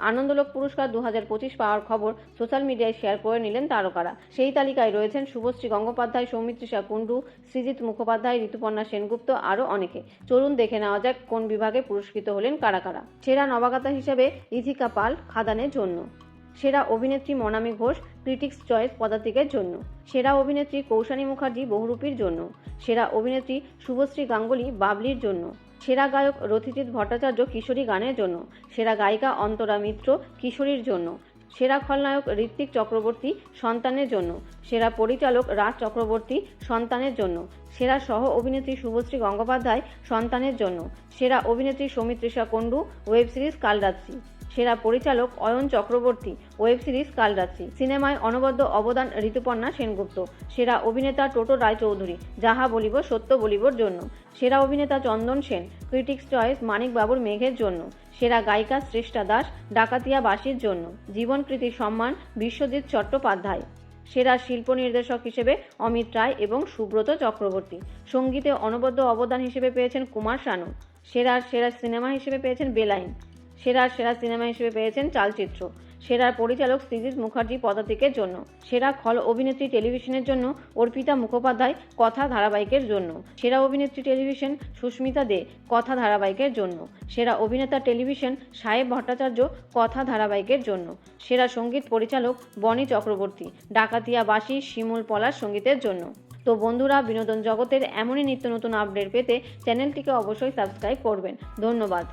আনন্দলোক পুরস্কার দু হাজার পঁচিশ পাওয়ার খবর সোশ্যাল মিডিয়ায় শেয়ার করে নিলেন তারকারা। সেই তালিকায় রয়েছেন শুভশ্রী গঙ্গোপাধ্যায় সৌমিত্রিষা কুণ্ডু সৃজিত মুখোপাধ্যায়, ঋতুপর্ণা সেনগুপ্ত আরও অনেকে। চলুন দেখে নেওয়া যাক কোন বিভাগে পুরস্কৃত হলেন কারা কারা সেরা নবাগতা হিসেবে ইথিকা পাল খাদানের জন্য। সেরা অভিনেত্রী মনামী ঘোষ, ক্রিটিক্স চয়েস পদাতিকের জন্য। সেরা অভিনেত্রী কৌশানী মুখার্জি বহুরূপীর জন্য। সেরা অভিনেত্রী শুভশ্রী গাঙ্গুলি বাবলির জন্য। সেরা গায়ক রথিজিৎ ভট্টাচার্য কিশোরী গানের জন্য, সেরা গায়িকা অন্তরা মিত্র কিশোরীর জন্য, সেরা খলনায়ক ঋত্বিক চক্রবর্তী সন্তানের জন্য, সেরা পরিচালক রাজ চক্রবর্তী সন্তানের জন্য, সেরা সহ অভিনেত্রী শুভশ্রী গঙ্গোপাধ্যায় সন্তানের জন্য, সেরা অভিনেত্রী সৌমিত্রিষা কুণ্ডু, ওয়েব সিরিজ কালরাত্রি। সেরা পরিচালক অয়ন চক্রবর্তী, ওয়েব সিরিজ কালরাত্রি। সিনেমায় অনবদ্য অবদান ঋতুপর্ণা সেনগুপ্ত। সেরা অভিনেতা টোটো রায়চৌধুরী, যাহা বলিব সত্য বলিবর জন্য। সেরা অভিনেতা চন্দন সেন, ক্রিটিক্স চয়েস মানিক বাবুর মেঘের জন্য। সেরা গায়িকা শ্রেষ্ঠা দাস, ডাকাতিয়া বাসীর জন্য। জীবনকৃতি সম্মান বিশ্বজিৎ চট্টোপাধ্যায়। সেরা শিল্প নির্দেশক হিসেবে অমিত রায় এবং সুব্রত চক্রবর্তী। সঙ্গীতে অনবদ্য অবদান হিসেবে পেয়েছেন কুমার শানু। সেরা সেরা সিনেমা হিসেবে পেয়েছেন বেলাইন। সেরা সেরা সিনেমা হিসেবে পেয়েছেন চালচিত্র। সেরা পরিচালক সৃজিত মুখার্জি পদাতিকের জন্য। সেরা খল অভিনেত্রী টেলিভিশনের জন্য অর্পিতা মুখোপাধ্যায় কথা ধারাবাহিকের জন্য। সেরা অভিনেত্রী টেলিভিশন সুস্মিতা দে কথা ধারাবাহিকের জন্য। সেরা অভিনেতা টেলিভিশন সাহেব ভট্টাচার্য কথা ধারাবাহিকের জন্য। সেরা সংগীত পরিচালক বনি চক্রবর্তী ডাকাতিয়া বাসী শিমুল পলাশ সঙ্গীতের জন্য। তো বন্ধুরা, বিনোদন জগতের এমনই নিত্য নতুন আপডেট পেতে চ্যানেলটিকে অবশ্যই সাবস্ক্রাইব করবেন। ধন্যবাদ।